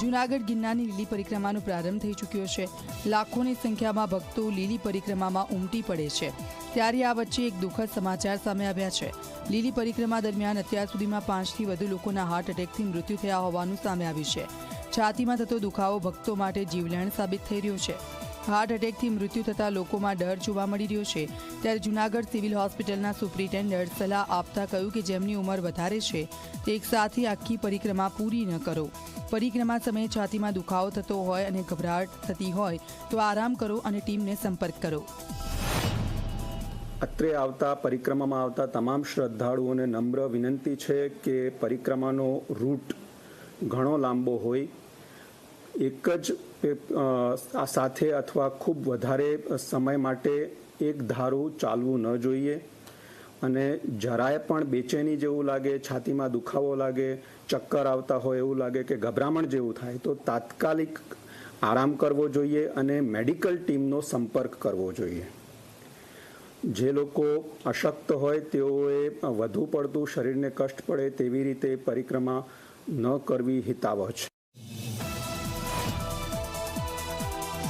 જૂનાગઢ ગિરનારની લીલી પરિક્રમાનો પ્રારંભ થઈ ચૂક્યો છે. લાખોની સંખ્યામાં ભક્તો લીલી પરિક્રમામાં ઉમટી પડે છે. ત્યારે આ વચ્ચે એક દુઃખદ સમાચાર સામે આવ્યા છે. લીલી પરિક્રમા દરમિયાન અત્યાર સુધીમાં પાંચથી વધુ લોકોના હાર્ટ એટેકથી મૃત્યુ થયા હોવાનું સામે આવ્યું છે. છાતીમાં થતો દુખાવો ભક્તો માટે જીવલેણ સાબિત થઈ રહ્યો છે. હાર્ટ એટેકથી મૃત્યુ થતા લોકોમાં ડર જોવા મળી રહ્યો છે. ત્યારે જૂનાગઢ સિવિલ હોસ્પિટલના સુપ્રિન્ટેન્ડન્ટ સલાહ આપતા કહ્યું કે જેમની ઉંમર વધારે છે, તે એક સાથે આખી પરિક્રમા પૂરી ન કરો. પરિક્રમા સમયે છાતીમાં દુખાવો થતો હોય અને ગભરાટ થતી હોય, તો આરામ કરો અને ટીમને સંપર્ક કરો. અત્રે આવતા પરિક્રમામાં આવતા તમામ શ્રદ્ધાળુઓને નમ્ર વિનંતી છે કે પરિક્રમાનો રૂટ ઘણો લાંબો હોય. એક જ સાથે અથવા ખૂબ વધારે સમય માટે એક ધારું ચાલવું ન જોઈએ. અને જરાય પણ બેચેની જેવું લાગે, છાતીમાં દુખાવો લાગે, ચક્કર આવતા હોય એવું લાગે કે ગભરામણ જેવું થાય, તો તાત્કાલિક આરામ કરવો જોઈએ અને મેડિકલ ટીમનો સંપર્ક કરવો જોઈએ. જે લોકો અશક્ત હોય તેઓએ વધુ પડતું શરીરને કષ્ટ પડે તેવી રીતે પરિક્રમા ન કરવી હિતાવહ છે.